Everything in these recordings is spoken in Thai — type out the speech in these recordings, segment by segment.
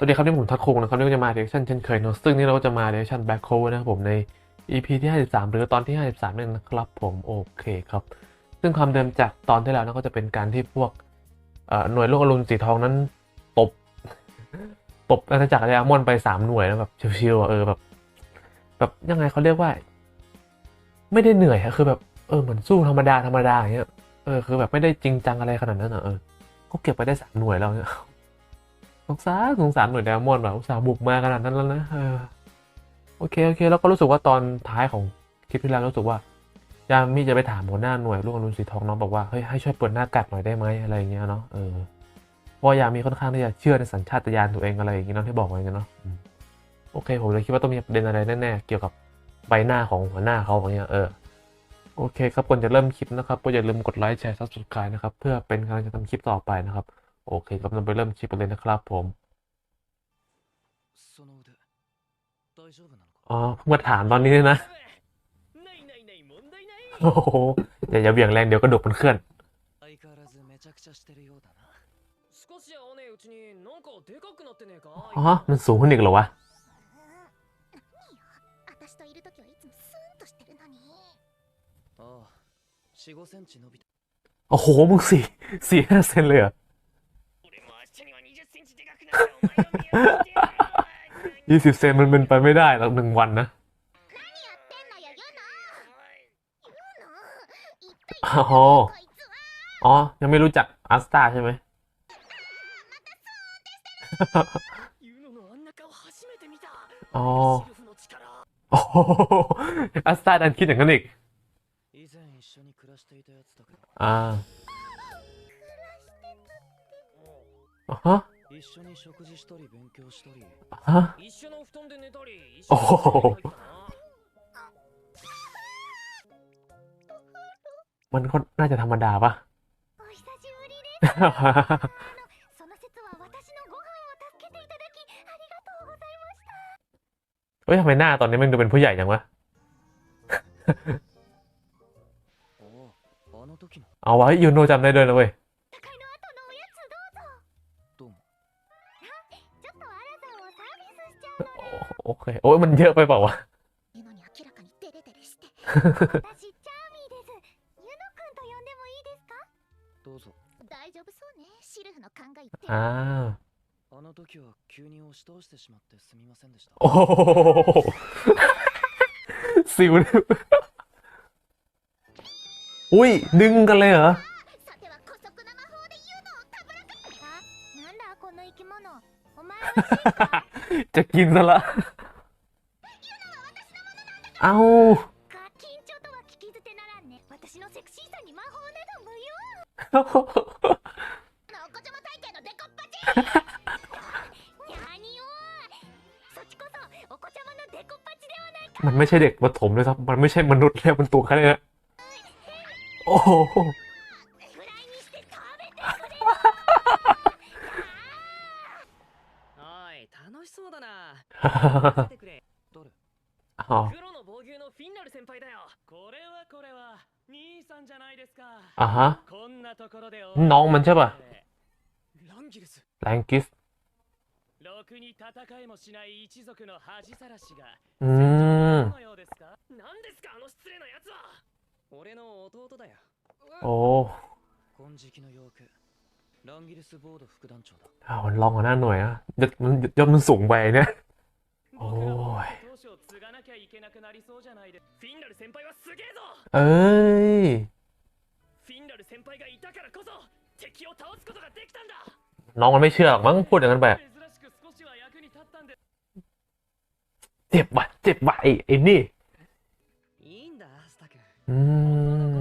สวัสดีครับนี่ผมทัดคุงนะครับนี่ก็จะมาเรียกชันเช่นเคยเนอะซึ่งนี่เราก็จะมาเรียกชันแบ็คโคนะครับผมใน EP ที่ 53 หรือตอนที่ 53นั่นนะครับผมโอเคครับ ซึ่งความเดิมจากตอนที่แล้วนะก็จะเป็นการที่พวกหน่วยโลกอรุณสีทองนั้นตบตบอาณาจักรไดอาร์มอนไปสามหน่วยแล้วแบบชิวๆอะเออแบบแบบยังไงเขาเรียกว่า ไม่ได้เหนื่อยอะคือแบบเออเหมือนสู้ธรรมดาธรรมดาอย่างเงี้ยเออคือแบบไม่ได้จริงจังอะไรขนาดนั้นอะเออก็เก็บไปได้สามหน่วยแล้วเนี่ย งสารสงสารหน่วยไดอมอนด์แบบสาบุกมาขนาดนั้นแล้วนะเออโอเคโอเค แล้วก็รู้สึกว่าตอนท้ายของคลิปที่แล้วรู้สึกว่ายามีจะไปถามหัวหน้าหน่วยลูกอรุณสีทองน้องบอกว่าเฮ้ยให้ช่วยเปิดหน้ากากหน่อยได้ไหมอะไรเงี้ยเนาะเออเพราะยามีค่อนข้างที่จะเชื่อในสัญชาตญาณตัวเองอะไรอย่างเงี้ยเนาะที่บอกไว้เนาะโอเคผมเลยคิดว่าต้องมีประเด็นอะไรแน่ๆเกี่ยวกับใบหน้าของหัวหน้าเขาอย่างเงี้ยเออโอเคครับก่อนจะเริ่มคลิปนะครับก็อย่าลืมกดไลค์แชร์ซับสไครต์นะครับเพื่อเป็นกำลังใจทำคลิปต่อไปนะครับ โอเคครับเรไปเริ่มชิปเลยนะครับผมอ๋อเพิ่งมาถามตอนนี้เลยนะโอ้โหอย่าอย่าเบี่ยงแรงเดี๋ยวกระดูกมันเคลื่อนฮะมันสูงขึ้นอีกเหรอวะโอ้โห มึงสี่สี่ห้าเซนเลยเหร ยี่สิบเซนมันเป็นไปไม่ได้หลักหนึ่งวันนะโอ้อ๋อ ยังไม่รู้จักอัสตาใช่ไหมอ๋อโอ้อัสตาดันคิดอย่างนั้นอีกอ่าฮะ 一緒に食事したり勉強したり ฮะ 一緒の布団で寝たり一お緒におมันก็น่าจะธรรมดาปะ お久しぶりですあのその説は私のご飯を助けていただきありがとうございました เฮ้ยทำไมหน้าตอนนี้มันดูเป็นผู้ใหญ่จังวะ あああの時の เอาวะยูโนจำได้ด้วยนะเว้ย โอเค โอ้ยมันเยอะไปเปล่าวะ ユノに明らかにデレデレして私チャーミーですユノくんと呼んでもいいですかどうぞ大丈夫そうねシルフの勘が言ってる อ่า あの時は急に押し倒してしまってすみませんでした โอ้โหสิวเลยอุ้ย ดึงกันเลยเหรอ さては姑息な魔法でユノをたぶらかあなんだこの生き物お前はシンか จะกินซะละ เอามันไม่ใช่เด็กปฐมเลยครับ มันไม่ใช่มนุษย์แล้วมันตัวแค่นี้นโอ้ うだな。のフィンナル。これはこれはさんじゃないですか。あは？こんなところで。ノーマンじゃば。ランキス。ランキス。ろくに戦いもしない一族の恥さらしが。うん。何ですか？あの失礼なやは。俺の弟だよ。おお。金色のヨーク。 อ้าวมันลองหัวหน้าหน่วยนะยศมันยศมันสูงไปเนี่ยโอ้ยเอ้ยน้องมันไม่เชื่อหรอกมั้งพูดอย่างนั้นไปเจ็บว่ะเจ็บว่ะไอ้ไอ้นี่อืม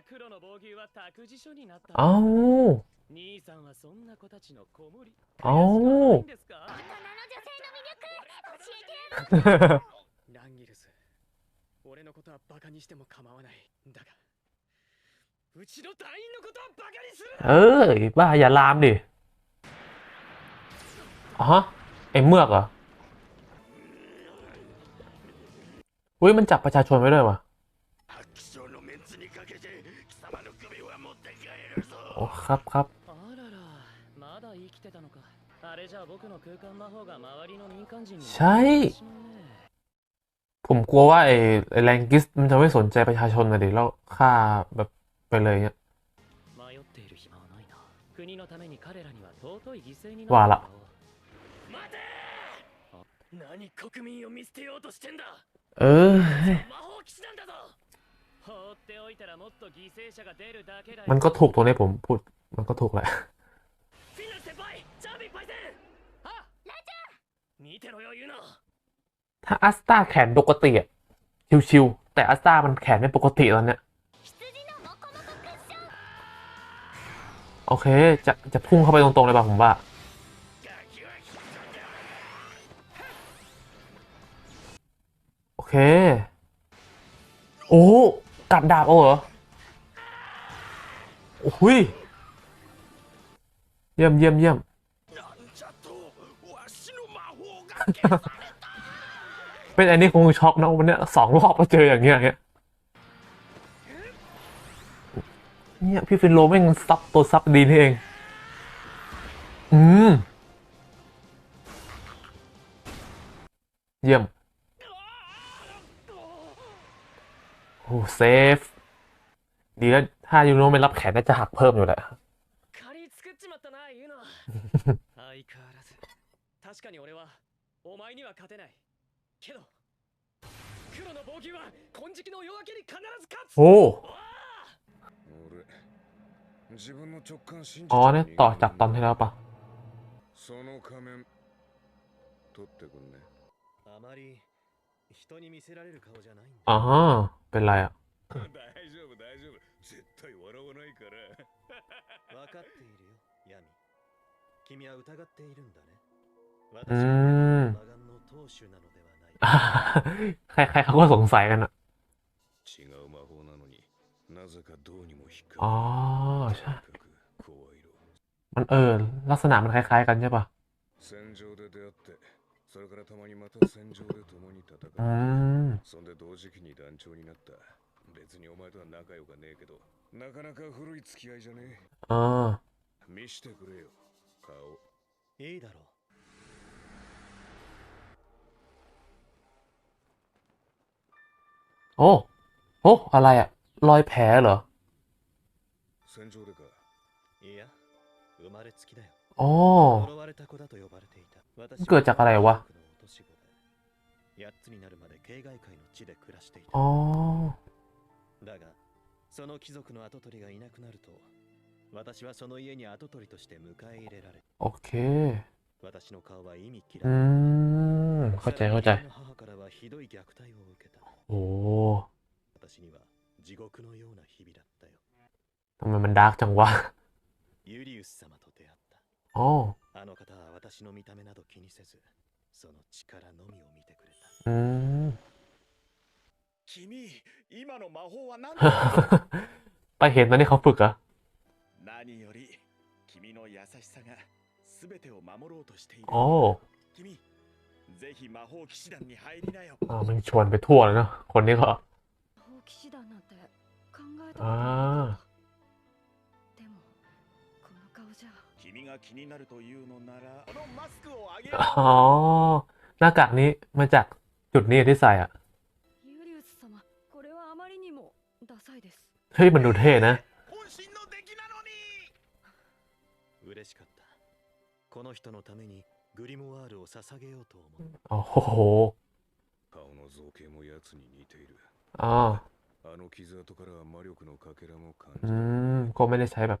黒の防御は託児所になった เอ้า の兄さんはそんな子たちの子守りあお悔しくはないんですか大人の女性の魅力教えてやるランギルス俺のことはバカにしても構わないだがうちの隊員のことはバカにする เอ้ยบ้าอย่าลามดิอ๋อฮะไอ้เมือกเหรออุ้ยมันจับประชาชนไว้ด้วยวะ โอ้ครับครับใช่ ผมกลัวว่าไอ้ไอ้แรงกิสมันจะไม่สนใจประชาชนนะเดี๋ยวเราฆ่าแบบไปเลยเนี่ยว่าละเออ มันก็ถูกตรงนี้ผมพูดมันก็ถูกแหละถ้าอัสตาแขนปกติอะชิวๆแต่อัสตามันแขนไม่ปกติแล้วเนี่ยโอเค จะจะพุ่งเข้าไปตรงๆเลยป่ะผมว่า โอเค โอ้ กัดดาบเอาเหรอโอ้ยเยี่ยมเยี่ยมเยี่ยมเป็นอันนี้คงช็อกนะวันนี้สองรอบมาเจออย่างเงี้ยเนี่ยพี่ฟินโลแม่งซับตัวซับดีนี่เอง อืม เยี่ยม อ้เซฟ ดีแล้วถ้ายูโนไม่รับแขนน่าจะหักเพิ่มอยู่แหละ 借り作っちまったなユノ相変わらず確かに俺はお前には勝てないけど黒の暴君は金色の夜明けに必ず勝つ โอ้ 俺自分の直感信じ อ๋อเนี่ยต่อจากตอนที่แล้วปะ その仮面取ってくんねあまり 人に見せられる顔じゃないんだ อ๋อเป็นไรอ่ะ 大丈夫大丈夫絶対笑わないから分かっているよヤミ君は疑っているんだね อื 私は ม 魔眼の当主なのではない ใครๆเขาก็สงสัยกันอ่ะ 違う魔法なのになぜかどうにも引っ อ๋อ か ใช่ かる声色 มันเออ ลักษณะมันคล้ายๆกันใช่ปะ 戦場で出会って それからたまにまた戦場で共に戦って、 อืม そんで同時期に団長になった別にお前とは仲良かねえけどなかなか古い付き合いじゃね อ่า え見してくれよ顔いいだろう โอ้ โอ้ อะไรอ่ะ รอยแผลเหรอ 戦場でかいや生まれつきだよ อ๋อ 呪われた子だと呼ばれていた私 เกิดจากอะไรวะ 僕の落とし子で8つになるまで境外界の地で暮らしていた อ๋อ だがその貴族の跡取りがいなくなると私はその家に跡取りとして迎え入れられ โอเค 私の顔は意味嫌 อื い ม เข้าใจเข้าใจ さらに私の母からはひどい虐待を受けた โอ้ 私には地獄のような日々だったよ ทำไมมันดาร์กจังวะ ユリウス様と出会っ อ๋อ た あの方は私の見た目など気にせずその力のみを見てくれた อืม 君今の魔法は何 ไปเห็นตอนที่เขาฝึกเหรอะ 何より君の優しさが全てを守ろうとしている อ๋อ 君ぜひ魔法騎士団に入りなよ อ่ามันชวนไปทั่วเลยเนาะ คนนี้ก็ 魔法騎士団なんて考えたことあなか อ๋อ หน้ากากนี้มาจากจุดนี้ที่ใส่อ่ะ ユリウス様これはあまりにもダサいです เฮ้ย มันดูเท่นะ 本心の出来なのに嬉しかったこの人のためにグリモワールを捧げようと思う โอ้โห 顔の造形も奴に似ている อ๋อ あの傷跡からは魔力のかけらも感 อื じる ม ก็ไม่ได้ใช้แบบ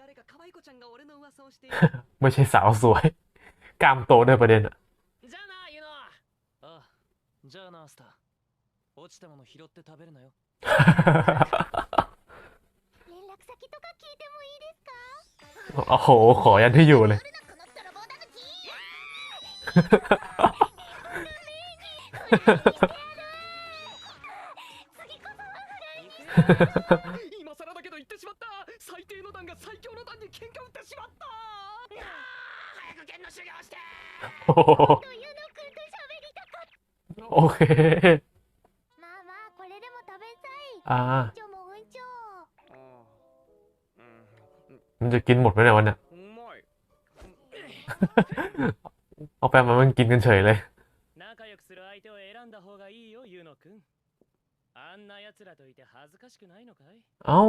誰か可愛い子ちゃんが俺の噂をしている ไม่ใช่สาวสวย กล้ามโตด้วยประเด็นอะ じゃあなユノああじゃあなアスター落ちたもの拾って食べるなよ連絡先とか聞いてもいいですか โอ้โห ขอยันที่อยู่เลย この泥棒 โอเค อ่า มันจะกินหมดไหมเนี่ยวันเนี่ย เอาแปมมามันกินกันเฉยเลยเอ้า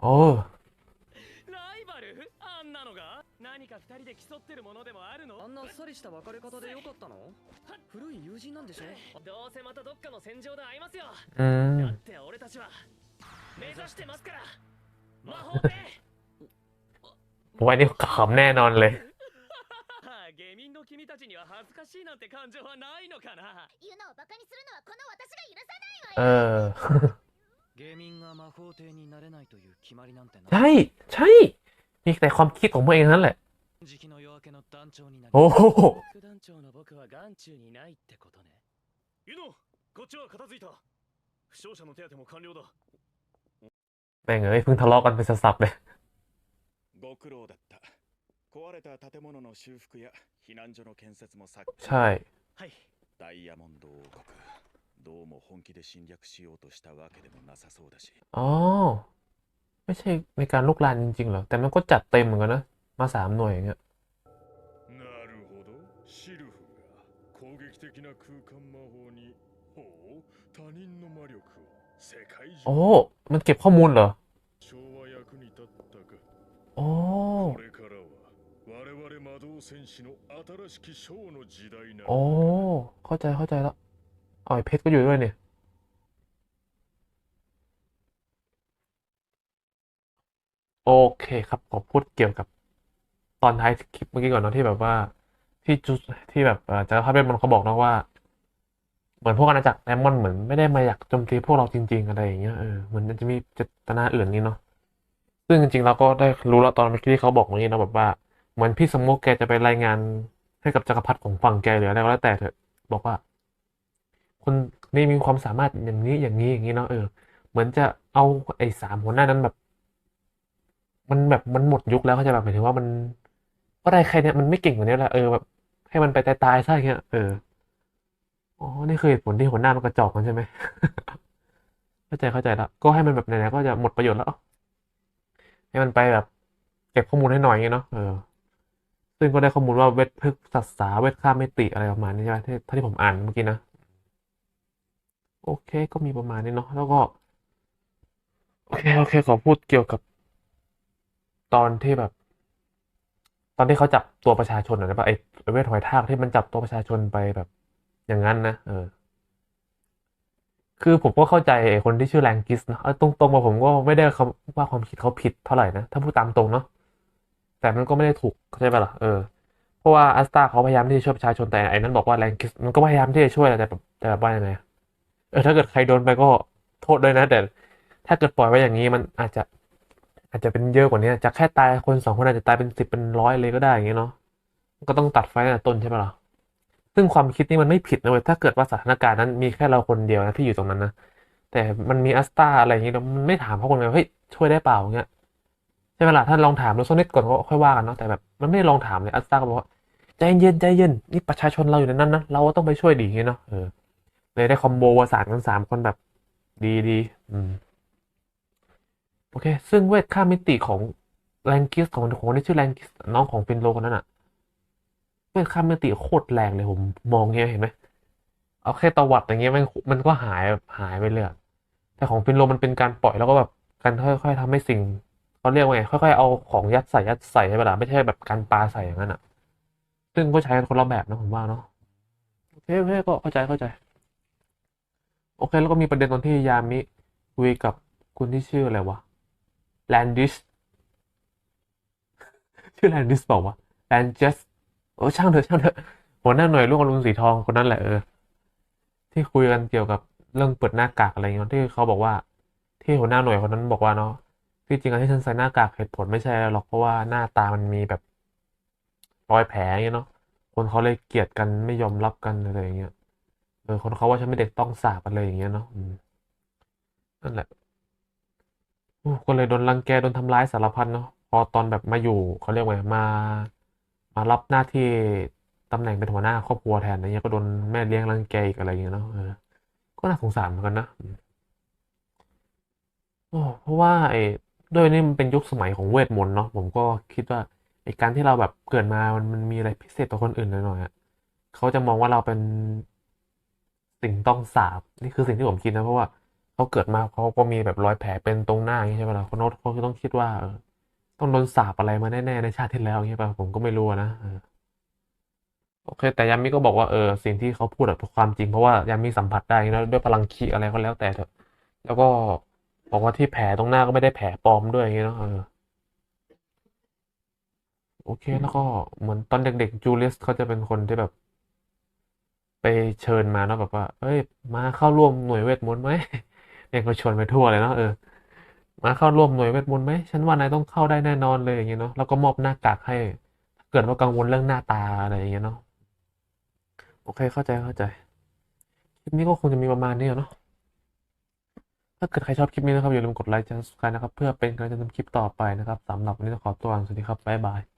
โอ้ ライバルあんなのが何か二人で競ってるものでもあるのあんなあっさりした別れ方でよかったの古い友人なんでしょどうせまたどっかの戦場で会いますよ อืม だって俺たちは目指してますから魔法で ผมว่าอันนี่ขำแน่นอนเลย 下民の君たちには恥ずかしいなんて感情はないのかなユノをバカにするのはこの私が許さない เอ わよ ใช่ ใช่มีแต่ความคิดของพวกเองนั่นแหละ โอ้โหแม่งเอ้ยเพิ่งทะเลาะกันไปสับเลยใช่ どうも本気で侵略しようとしたわけでもなさそうだし อ๋อ ไม่ใช่ในการลุกลานจริงๆเหรอ แต่มันก็จัดเต็มเหมือนกันนะ มาสามหน่วยอย่างเงี้ย なるほどシルフが攻撃的な空間魔法にほう他人の魔力を世界 โอ้ 中 มันเก็บข้อมูลเหรอ 昭和役に立ったか โอ้ これからは我々魔導戦士の新しきショーの時代な โอ้ เข้าใจเข้าใจแล้ว อ๋อเพชรก็อยู่ด้วยเนี่ย โอเคครับขอพูดเกี่ยวกับตอนท้ายคลิปเมื่อกี้ก่อนเนาะที่แบบว่า ที่จุดที่แบบจักรพรรดิเวทมนเขาบอกนะว่า เหมือนพวกอาณาจักรไดมอนเหมือนไม่ได้มาอยากโจมตีพวกเราจริง ๆ อะไรอย่างเงี้ยเออเหมือนจะมีเจตนาอื่นนี่เนาะซึ่งจริงๆเราก็ได้รู้แล้วตอนเมื่อกี้ที่เขาบอกเมื่อกี้นะแบบว่าเหมือนพี่สมุกแกจะไปรายงานให้กับจักรพรรดิของฝั่งแกหรืออะไรก็แล้วแต่เถอะบอกว่า คนนี้มีความสามารถอย่างนี้อย่างนี้อย่างนี้เนาะเออ เหมือนจะเอาไอ้สามหัวหน้านั้นแบบ มันแบบมันหมดยุคแล้วเขาจะแบบหมายถึงว่ามันก็ได้แค่เนี้ยมันไม่เก่งกว่านี้แล้วเออแบบให้มันไปตายๆซะอย่างเงี้ยเอออ๋อนี่คือเหตุผลที่หัวหน้ามันกระจอกมันใช่ไหมเข้าใจเข้าใจแล้วก็ให้มันแบบไหนๆก็จะหมดประโยชน์แล้วให้มันไปแบบเก็บข้อมูลให้หน่อยเนาะเออซึ่งก็ได้ข้อมูลว่าเวทพึกษ์สัตว์สาเวทข้ามมิติอะไรประมาณนี้ใช่ไหมที่ที่ผมอ่านเมื่อกี้นะ โอเค ก็มีประมาณนี้เนาะแล้วก็ โอเคโอเค ขอพูดเกี่ยวกับตอนที่แบบ ตอนที่เขาจับตัวประชาชนหน่อยได้ปะไอ้เวทหอยทากที่มันจับตัวประชาชนไปแบบ อย่างนั้นนะเออ คือผมก็เข้าใจไอ้คนที่ชื่อแรงกิสนะเอาตรงๆมาผมก็ไม่ได้ว่าความคิดเขาผิดเท่าไหร่นะถ้าพูดตามตรงเนาะแต่มันก็ไม่ได้ถูกเข้าใจปะล่ะเออเพราะว่าอัสตาเขาพยายามที่จะช่วยประชาชนแต่ไอ้นั้นบอกว่าแรงกิสมันก็พยายามที่จะช่วยแหละแต่แบบแต่แบบว่ายังไง เออถ้าเกิดใครโดนไปก็โทษด้วยนะ แต่ถ้าเกิดปล่อยไว้อย่างนี้มันอาจจะ อาจจะเป็นเยอะกว่านี้จากแค่ตายคนสองคนอาจจะตายเป็นสิบเป็นร้อยเลยก็ได้อย่างเงี้ยเนาะก็ต้องตัดไฟตั้งแต่ต้นใช่ไหมล่ะซึ่งความคิดนี้มันไม่ผิดนะเว้ยถ้าเกิดว่าสถานการณ์นั้นมีแค่เราคนเดียวนะที่อยู่ตรงนั้นนะแต่มันมีอัสตาอะไรอย่างเงี้ยมันไม่ถามเขาคนเดียวเฮ้ยช่วยได้เปล่าอย่างเงี้ยใช่ไหมล่ะถ้าลองถามดูสักนิดก่อนก็ค่อยว่ากันเนาะแต่แบบมันไม่ลองถามเลยอัสตาก็บอกว่าใจเย็นใจเย็นนี่ประชาชนเราอยู่ในนั้นนะเราก็ต้องไปช่วยดีอย่างเงี้ยเนาะเออ เลยได้คอมโบวสานกันสามคนแบบดีดีอืมโอเค ซึ่งเวทข้ามมิติของแรงกิสของของคนที่ชื่อแรงกิสน้องของฟินโลคนนั้นอะเวทข้ามมิติโคตรแรงเลยผมมองเงี้ยเห็นไหมเอาแค่ตวัดอย่างเงี้ยมันมันก็หายหายไปเลยอะแต่ของฟินโลมันเป็นการปล่อยแล้วก็แบบการค่อยๆทำให้สิ่งเขาเรียกว่าไงค่อยๆเอาของยัดใส่ยัดใส่ใช่ไหมล่ะไม่ใช่แบบการปาใส่อย่างนั้นอะซึ่งก็ใช้กันคนละแบบนะผมว่าเนาะโอเคโอเคก็เข้าใจเข้าใจ โอเค แล้วก็มีประเด็นตอนที่ยามิคุยกับคุณที่ชื่ออะไรวะแลนดิสชื่อแลนดิสบอกว่าแลนดิสโอ้ช่างเถอะช่างเถอะหัวหน้าหน่วยลูกอรุณสีทองคนนั้นแหละเออ ที่คุยกันเกี่ยวกับเรื่องเปิดหน้ากากอะไรเงี้ยที่เขาบอกว่า ที่หัวหน้าหน่วยคนนั้นบอกว่าเนาะที่จริงการที่ฉันใส่หน้ากากเหตุผลไม่ใช่หรอกเพราะว่าหน้าตามันมีแบบรอยแผลอย่างเงี้ยเนาะคนเขาเลยเกลียดกันไม่ยอมรับกันอะไรอย่างเงี้ย ออคนเขาว่าฉันเป็นเด็กต้องสาปอะไรอย่างเงี้ยเนาะอืมนั่นแหละก็เลยโดนรังแกโดนทำร้ายสารพัดเนาะพอตอนแบบมาอยู่เขาเรียกว่ามา มารับหน้าที่ตำแหน่งเป็นหัวหน้าครอบครัวแทนอะไรเงี้ยก็โดนแม่เลี้ยงรังแกอีกอะไรอย่างเงี้ยเนาะก็น่าสงสารเหมือนกันนะโอ้เพราะว่าไอ้ด้วยนี่มันเป็นยุคสมัยของเวทมนต์เนาะผมก็คิดว่าไอ้การที่เราแบบเกิดมามันมีอะไรพิเศษกว่าคนอื่นหน่อยๆเขาจะมองว่าเราเป็น สิ่งต้องสาปนี่คือสิ่งที่ผมคิดนะเพราะว่าเขาเกิดมาเขาก็มีแบบรอยแผลเป็นตรงหน้าอย่างนี้ใช่ไหมล่ะคนโน้ตเขาก็ต้องคิดว่า ต้องโดนสาปอะไรมาแน่ๆในชาติที่แล้วอย่างเงี้ยป่ะผมก็ไม่รู้นะโอเค แต่ยามิก็บอกว่าเออสิ่งที่เขาพูดเป็นความจริงเพราะว่ายามิสัมผัสได้นะด้วยพลังคีอะไรก็แล้วแต่เถอะแล้วก็บอกว่าที่แผลตรงหน้าก็ไม่ได้แผลปลอมด้วยอย่างเงี้ยเนาะเออโอเคแล้วก็เหมือนตอนเด็กๆจูเลียสเขาจะเป็นคนที่แบบ เชิญมาเนาะแบบว่า เอ้ย มาเข้าร่วมหน่วยเวทมนต์ไหมเนี่ยก็ชวนไปทั่วเลยเนาะเออมาเข้าร่วมหน่วยเวทมนต์ไหมฉันว่านายต้องเข้าได้แน่นอนเลยอย่างเงี้ยเนาะแล้วก็มอบหน้ากากให้ ถ้าเกิดว่ากังวลเรื่องหน้าตาอะไรอย่างเงี้ยเนาะโอเคเข้าใจเข้าใจคลิปนี้ก็คงจะมีประมาณนี้อะเนาะถ้าเกิดใครชอบคลิปนี้นะครับอย่าลืมกดไลค์และ subscribe นะครับ เพื่อเป็นกำลังใจทำคลิปต่อไปนะครับสำหรับวันนี้ต้องขอตัวก่อนสวัสดีครับบ๊ายบาย